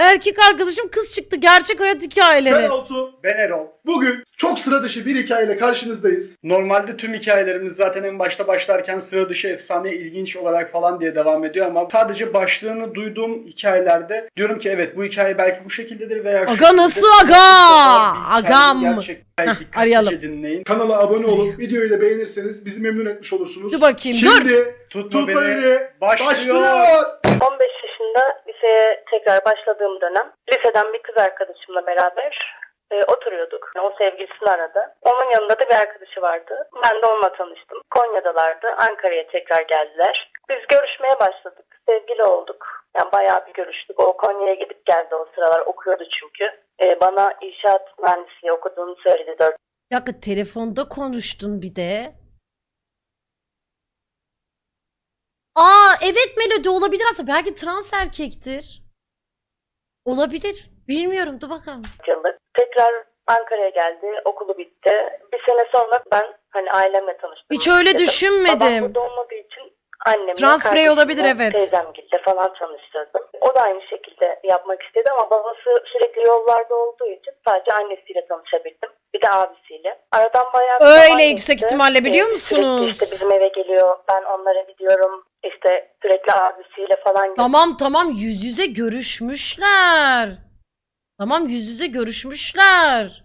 Erkek arkadaşım kız çıktı. Gerçek hayat hikayeleri. Ben Altu. Ben Erol. Bugün çok sıra dışı bir hikayeyle karşınızdayız. Normalde tüm hikayelerimiz zaten en başta başlarken sıra dışı efsane ilginç olarak falan diye devam ediyor ama sadece başlığını duyduğum hikayelerde diyorum ki evet bu hikaye belki bu şekildedir veya şu Aga nasıl aga? bir Agam. Gerçekten Heh, dikkatlice arayalım. dinleyin. Kanala abone olup videoyu da beğenirseniz bizi memnun etmiş olursunuz. Dur bakayım, dur. Şimdi Tutma, tutma beni. beni. Başlıyor. Başlıyor. 15 yaşında liseye tekrar başladığım dönem liseden bir kız arkadaşımla beraber e, oturuyorduk. O sevgilisini aradı. Onun yanında da bir arkadaşı vardı. Ben de onunla tanıştım. Konya'dalardı. Ankara'ya tekrar geldiler. Biz görüşmeye başladık. Sevgili olduk. Yani bayağı bir görüştük. O Konya'ya gidip geldi o sıralar. Okuyordu çünkü. E, bana inşaat mühendisliği okuduğunu söyledi 4 Bir dakika telefonda konuştun bir de. Aa evet Melodi olabilir aslında. Belki trans erkektir. Olabilir. Bilmiyorum dur bakalım. yıllık. Tekrar Ankara'ya geldi. Okulu bitti. Bir sene sonra ben hani ailemle tanıştım. Hiç öyle istedim. Babam düşünmedim. burada olmadığı için annemle, Trans birey kardeşimle, olabilir, evet. Teyzemgille falan tanıştırdım. O da aynı şekilde yapmak istedi ama babası sürekli yollarda olduğu için sadece annesiyle tanışabildim. Bir de abisiyle. Aradan bayağı bir Öyle zaman yüksek geçti. ihtimalle biliyor Ee, musunuz? Sürekli işte bizim eve geliyor. Ben onlara gidiyorum. İşte sürekli abisiyle falan Tamam tamam yüz yüze görüşmüşler. Tamam yüz yüze görüşmüşler.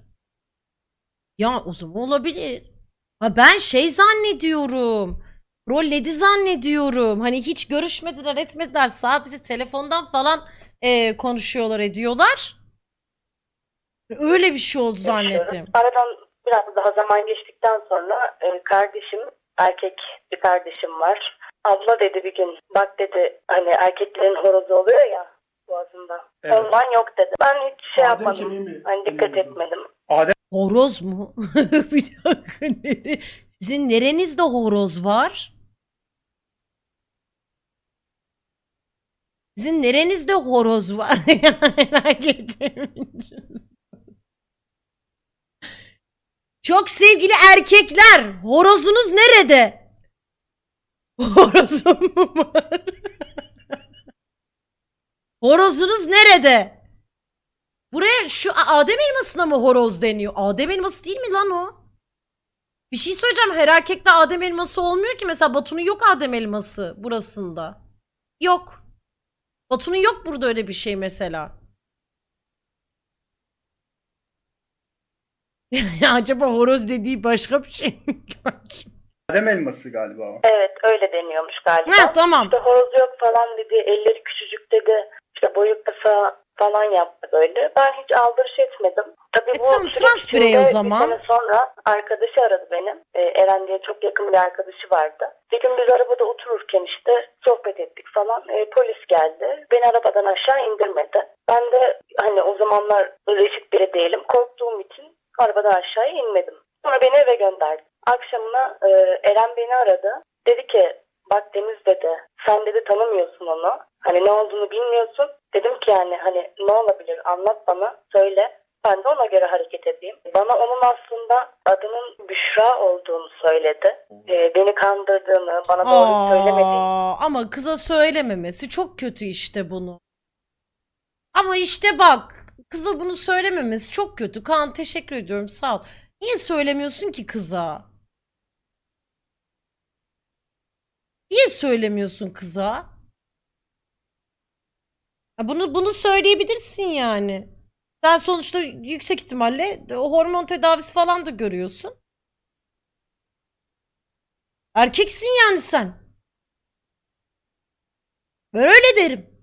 Ya o zaman olabilir. Ha ben şey zannediyorum. Rolledi zannediyorum. Hani hiç görüşmediler etmediler. Sadece telefondan falan e, konuşuyorlar ediyorlar. Öyle bir şey oldu zannettim. Aradan biraz daha zaman geçtikten sonra e, kardeşim, erkek bir kardeşim var. Abla dedi bir gün, bak dedi hani erkeklerin horozu oluyor ya boğazında. Evet. Ondan yok dedi. Ben hiç şey Adem yapmadım. Hani dikkat etmedim. Horoz mu? bir dakika. nere- Sizin nerenizde horoz var? Sizin nerenizde horoz var? Merak ettim. Çok sevgili erkekler, horozunuz nerede? Horozum mu var? Horozunuz nerede? Buraya şu Adem elmasına mı horoz deniyor? Adem elması değil mi lan o? Bir şey söyleyeceğim. Her erkekte Adem elması olmuyor ki. Mesela Batu'nun yok Adem elması burasında. Yok. Batu'nun yok burada öyle bir şey mesela. Acaba horoz dediği başka bir şey mi? Adem elması galiba o. Evet öyle deniyormuş galiba. ha tamam. İşte horoz yok falan dedi. Elleri küçücük dedi. İşte boyu kısa falan yaptı böyle. Ben hiç aldırış etmedim. Tabii E bu tamam, trans birey o zaman. Bir sene sonra arkadaşı aradı benim. Ee, Eren diye çok yakın bir arkadaşı vardı. Bir gün biz arabada otururken işte sohbet ettik falan. Ee, polis geldi. Beni arabadan aşağı indirmedi. Ben de hani o zamanlar reşit biri değilim. Korktuğum için arabadan aşağı inmedim. Sonra beni eve gönderdi. Akşamına e, Eren beni aradı. Dedi ki bak Deniz dedi sen dedi tanımıyorsun onu. Hani ne olduğunu bilmiyorsun. Dedim ki yani hani ne olabilir anlat bana söyle. Ben de ona göre hareket edeyim. Bana onun aslında adının Büşra olduğunu söyledi. Ee, beni kandırdığını, bana doğru söylemediğini. Aa, ama kıza söylememesi çok kötü işte bunu. Ama işte bak kıza bunu söylememesi çok kötü. Kaan teşekkür ediyorum sağ ol. Niye söylemiyorsun ki kıza? Niye söylemiyorsun kıza? Bunu bunu söyleyebilirsin yani. Sen sonuçta yüksek ihtimalle o hormon tedavisi falan da görüyorsun. Erkeksin yani sen. Ben öyle derim.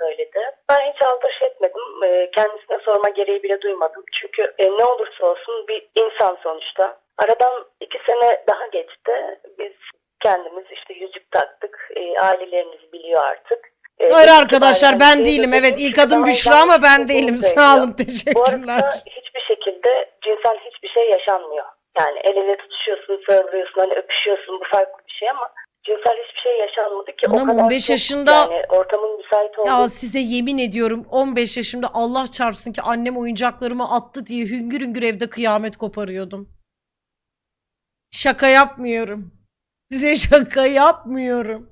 söyledi. Ben hiç aldırış etmedim. Ee, Kendisine sorma gereği bile duymadım. Çünkü e, ne olursa olsun bir insan sonuçta. Aradan iki sene daha geçti. Biz kendimiz işte yüzük taktık. E, ailelerimiz biliyor artık. E, Hayır arkadaşlar ben değilim. Evet ilk adım Büşra ama ben değilim. Sağ olun söylüyor. Bu teşekkürler. arada hiçbir şekilde cinsel hiçbir şey yaşanmıyor. Yani el ele tutuşuyorsun, sarılıyorsun, hani öpüşüyorsun bu farklı bir şey ama cinsel hiçbir şey yaşanmadı ki. Anam, o kadar 15 çok yaşında- yani ortamın müsait olduğu Ya size yemin ediyorum 15 yaşımda Allah çarpsın ki annem oyuncaklarımı attı diye hüngür hüngür evde kıyamet koparıyordum. Şaka yapmıyorum. Size şaka yapmıyorum.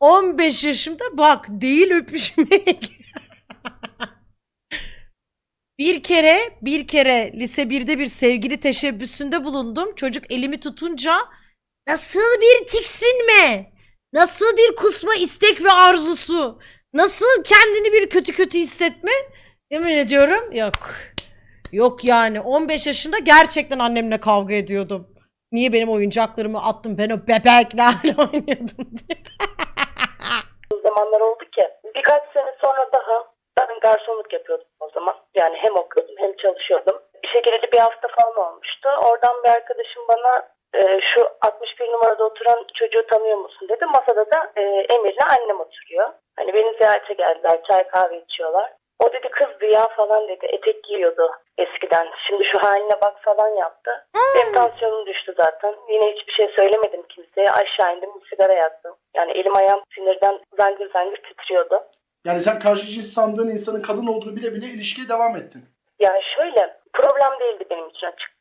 15 yaşımda bak değil öpüşmek. Bir kere, bir kere lise 1'de bir sevgili teşebbüsünde bulundum. Çocuk elimi tutunca nasıl bir tiksinme, nasıl bir kusma istek ve arzusu, nasıl kendini bir kötü kötü hissetme. Yemin ediyorum yok. Yok yani 15 yaşında gerçekten annemle kavga ediyordum. Niye benim oyuncaklarımı attın ben o bebeklerle oynuyordum diye. zamanlar oldu ki. Birkaç sene sonra daha ben garsonluk yapıyordum o zaman. Yani hem okuyordum hem çalışıyordum. İşe gireli bir hafta falan olmuştu. Oradan bir arkadaşım bana e, şu 61 numarada oturan çocuğu tanıyor musun dedi. Masada da e, Emir'le annem oturuyor. Hani beni ziyarete geldiler. Çay kahve içiyorlar. O dedi kızdı ya falan dedi. Etek giyiyordu eskiden. Şimdi şu haline bak falan yaptı. Benim tansiyonum düştü zaten. Yine hiçbir şey söylemedim kimseye. Aşağı indim bir sigara yaktım. Yani elim ayağım sinirden zangır zangır titriyordu. Yani sen karşı cins sandığın insanın kadın olduğunu bile bile ilişkiye devam ettin. Yani şöyle problem değildi benim için açıkçası.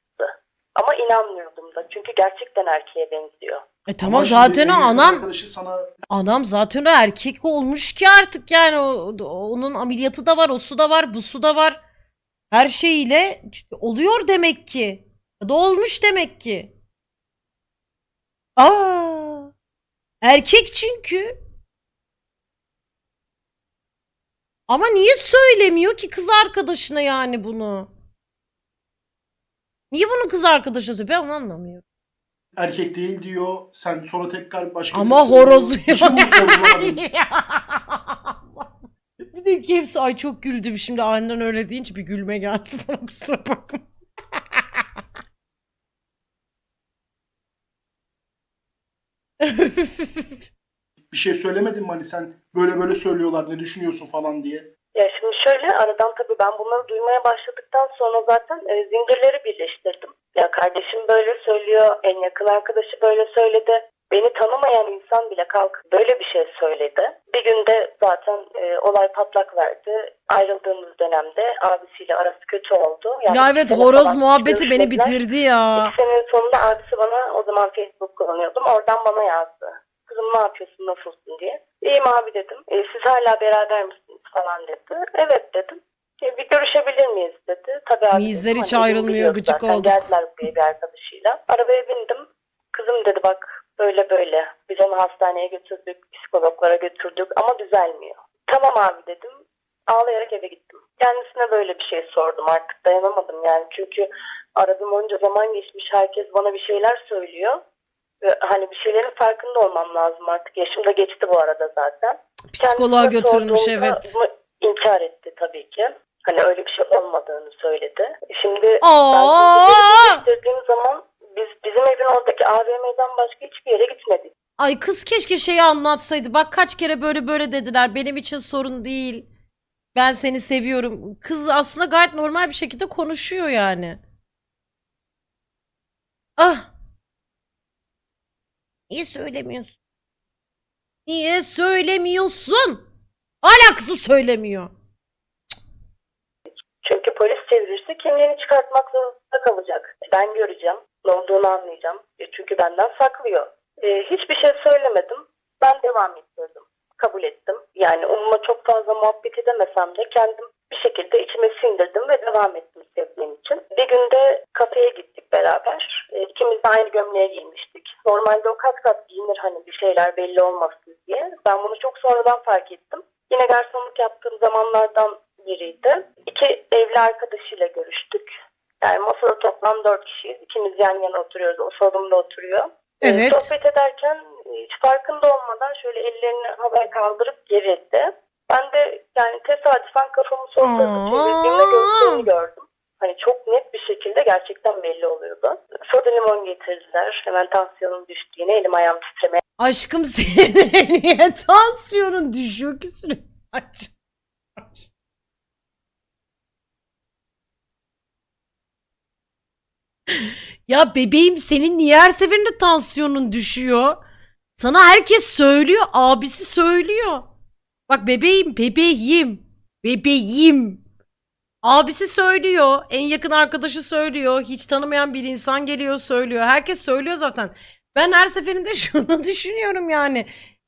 Ama inanmıyordum da. Çünkü gerçekten erkeğe benziyor. E tamam Ama şimdi zaten o en yakın anam Arkadaşı sana Anam zaten o erkek olmuş ki artık yani o, onun ameliyatı da var, o su da var, bu su da var. Her şeyiyle işte oluyor demek ki. Ya da olmuş demek ki. Aa! Erkek çünkü. Ama niye söylemiyor ki kız arkadaşına yani bunu? Niye bunu kız arkadaşına söylüyor? Ben onu anlamıyorum. erkek değil diyor. Sen sonra tekrar başka Ama horozluyor. Bir de hepsi ay çok güldüm şimdi aniden öyle deyince bir gülme geldi bana kusura bakma. bir şey söylemedin mi hani sen böyle böyle söylüyorlar ne düşünüyorsun falan diye. Ya şimdi şöyle aradan tabii ben bunları duymaya başladıktan sonra zaten e, zincirleri birleştirdim. Ya kardeşim böyle söylüyor, en yakın arkadaşı böyle söyledi. Beni tanımayan insan bile kalkıp böyle bir şey söyledi. Bir günde zaten e, olay patlak verdi. Ayrıldığımız dönemde abisiyle arası kötü oldu. Yani ya evet horoz muhabbeti beni bitirdi ya. İki senenin sonunda abisi bana o zaman Facebook kullanıyordum. Oradan bana yazdı. Kızım ne yapıyorsun nasılsın diye. İyiyim abi dedim. E, siz hala beraber misiniz falan dedi. Evet dedim. E, bir görüşebilir miyiz dedi. Tabii abi Mizler dedim. hiç Hani ayrılmıyor, biliyoruz gıcık zaten. olduk. Geldiler buraya bir arkadaşıyla. Arabaya bindim. Kızım dedi bak böyle böyle. Biz onu hastaneye götürdük. Psikologlara götürdük ama düzelmiyor. Tamam abi dedim. Ağlayarak eve gittim. Kendisine böyle bir şey sordum artık dayanamadım yani. Çünkü aradığım onca zaman geçmiş herkes bana bir şeyler söylüyor. Ve hani bir şeylerin farkında olmam lazım artık. Yaşım da geçti bu arada zaten. Psikoloğa Kendisine götürmüş evet. inkar etti tabii ki. Hani öyle bir şey olmadığını söyledi. Şimdi Aa! ben zaman biz bizim evin oradaki AVM'den başka hiçbir yere gitmedik. Ay kız keşke şeyi anlatsaydı. Bak kaç kere böyle böyle dediler. Benim için sorun değil. Ben seni seviyorum. Kız aslında gayet normal bir şekilde konuşuyor yani. Ah. Niye söylemiyorsun? Niye söylemiyorsun? Hala kızı söylemiyor. Çünkü polis çevirirse kimliğini çıkartmak zorunda kalacak. Ben göreceğim. Ne olduğunu anlayacağım. E, Çünkü benden saklıyor. E, hiçbir şey söylemedim. Ben devam ettirdim. Kabul ettim. Yani onunla çok fazla muhabbet edemesem de kendim bir şekilde içime sindirdim ve devam ettim sevdiğim için. Bir günde kafeye gittik beraber. E, ikimiz de aynı gömleğe giymiştik. Normalde o kat kat giyinir hani bir şeyler belli olmasın diye. Ben bunu çok sonradan fark ettim. Yine garsonluk yaptığım zamanlardan biriydi. İki evli arkadaşıyla görüştük. Yani masada toplam dört kişiyiz. İkimiz yan yana oturuyoruz. O solumda oturuyor. Ee, Evet. Sohbet ederken hiç farkında olmadan şöyle ellerini havaya kaldırıp gerildi. Ben de yani tesadüfen kafamı sol tarafa çevirdiğimde gözlerini gördüm. Hani çok net bir şekilde gerçekten belli oluyordu. Soda limon getirdiler. Hemen tansiyonum düştü. Yine elim ayağım titremeye Aşkım senin niye tansiyonun düşüyor ki sürekli? Aç. Ya bebeğim senin niye her seferinde tansiyonun düşüyor? Sana herkes söylüyor, abisi söylüyor. Bak bebeğim, bebeğim, bebeğim. Abisi söylüyor, en yakın arkadaşı söylüyor, hiç tanımayan bir insan geliyor söylüyor. Herkes söylüyor zaten. Ben her seferinde şunu düşünüyorum yani.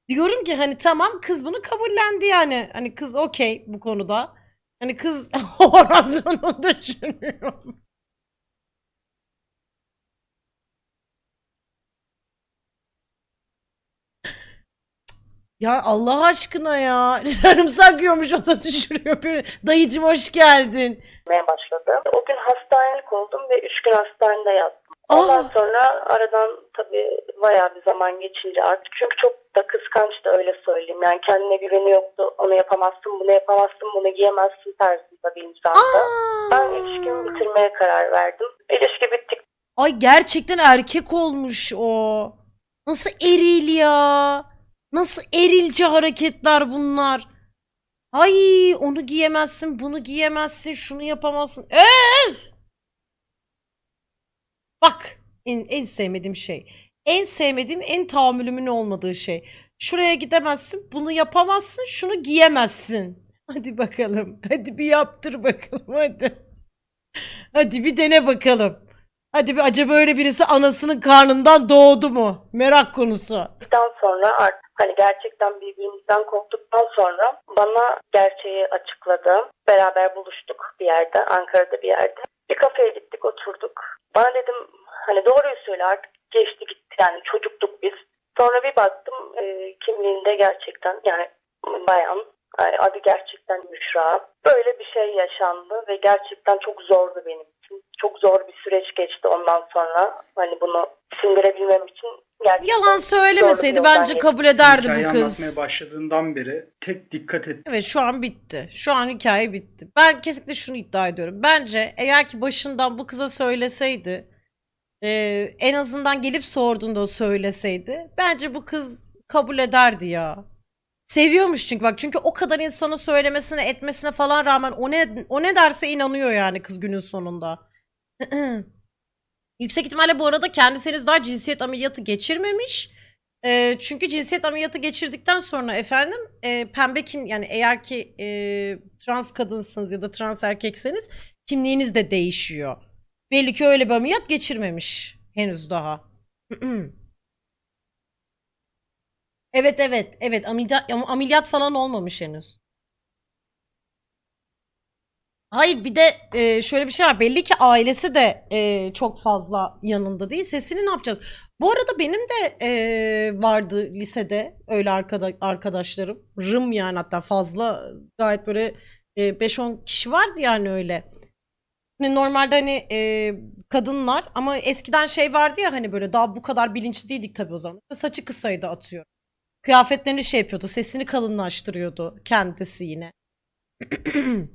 Diyorum ki hani tamam kız bunu kabullendi yani. Hani kız okey bu konuda. Hani kız orasyonu düşünüyor. Ya Allah aşkına ya. Sarımsak yiyormuş o da düşürüyor beni. Dayıcım hoş geldin. Yapmaya başladı. O gün hastanelik oldum ve üç gün hastanede yattım. Ondan Aa! sonra aradan tabii bayağı bir zaman geçince artık çünkü çok da kıskançtı öyle söyleyeyim. Yani kendine güveni yoktu. Onu yapamazsın, bunu yapamazsın, bunu giyemezsin tarzında bir insandı. Ben ilişkimi bitirmeye karar verdim. İlişki bittik Ay gerçekten erkek olmuş o. Nasıl eril ya? Nasıl erilce hareketler bunlar? Ay onu giyemezsin, bunu giyemezsin, şunu yapamazsın. Öf! Bak en, en sevmediğim şey. En sevmediğim, en tahammülümün olmadığı şey. Şuraya gidemezsin, bunu yapamazsın, şunu giyemezsin. Hadi bakalım. Hadi bir yaptır bakalım hadi. Hadi bir dene bakalım. Hadi bir acaba öyle birisi anasının karnından doğdu mu? Merak konusu. Bittikten sonra artık hani gerçekten birbirimizden korktuktan sonra bana gerçeği açıkladı. Beraber buluştuk bir yerde, Ankara'da bir yerde. Bir kafeye gittik, oturduk. Bana dedim hani doğruyu söyle artık geçti gitti yani çocuktuk biz. Sonra bir baktım e, kimliğinde gerçekten yani bayan ay, adı gerçekten Müşra. Böyle bir şey yaşandı ve gerçekten çok zordu benim için. Çok zor bir süreç geçti ondan sonra. Hani bunu sindirebilmem için gerçekten Yalan söylemeseydi bence kabul ederdi bu anlatmaya kız. başladığından beri tek dikkat et Evet şu an bitti. Şu an hikaye bitti. Ben kesinlikle şunu iddia ediyorum. Bence eğer ki başından bu kıza söyleseydi e, en azından gelip sorduğunda o söyleseydi bence bu kız kabul ederdi ya. Seviyormuş çünkü bak çünkü o kadar insana söylemesine etmesine falan rağmen o ne o ne derse inanıyor yani kız günün sonunda. Yüksek ihtimalle bu arada kendisi henüz daha cinsiyet ameliyatı geçirmemiş. Ee, çünkü cinsiyet ameliyatı geçirdikten sonra efendim e, pembe kim yani eğer ki e, trans kadınsınız ya da trans erkekseniz kimliğiniz de değişiyor. Belli ki öyle bir ameliyat geçirmemiş henüz daha. evet evet evet ameliyat, ameliyat falan olmamış henüz. Hayır bir de e, şöyle bir şey var. Belli ki ailesi de e, çok fazla yanında değil. Sesini ne yapacağız? Bu arada benim de e, vardı lisede öyle arkada, arkadaşlarım. Rım yani hatta fazla gayet böyle e, 5-10 kişi vardı yani öyle. Hani normalde hani e, kadınlar ama eskiden şey vardı ya hani böyle daha bu kadar bilinçli değildik tabii o zaman. Saçı kısaydı atıyor. Kıyafetlerini şey yapıyordu. Sesini kalınlaştırıyordu kendisi yine.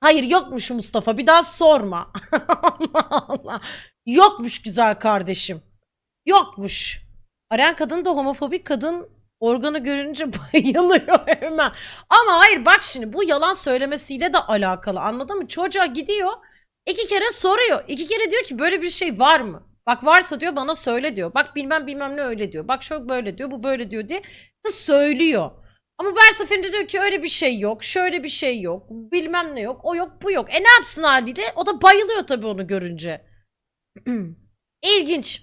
Hayır yokmuş Mustafa bir daha sorma. Allah Allah. Yokmuş güzel kardeşim. Yokmuş. Arayan kadın da homofobik kadın organı görünce bayılıyor hemen. Ama hayır bak şimdi bu yalan söylemesiyle de alakalı anladın mı? Çocuğa gidiyor iki kere soruyor. İki kere diyor ki böyle bir şey var mı? Bak varsa diyor bana söyle diyor. Bak bilmem bilmem ne öyle diyor. Bak şöyle böyle diyor bu böyle diyor diye kız söylüyor. Ama her seferinde diyor ki öyle bir şey yok, şöyle bir şey yok, bilmem ne yok, o yok, bu yok. E ne yapsın haliyle? O da bayılıyor tabii onu görünce. İlginç.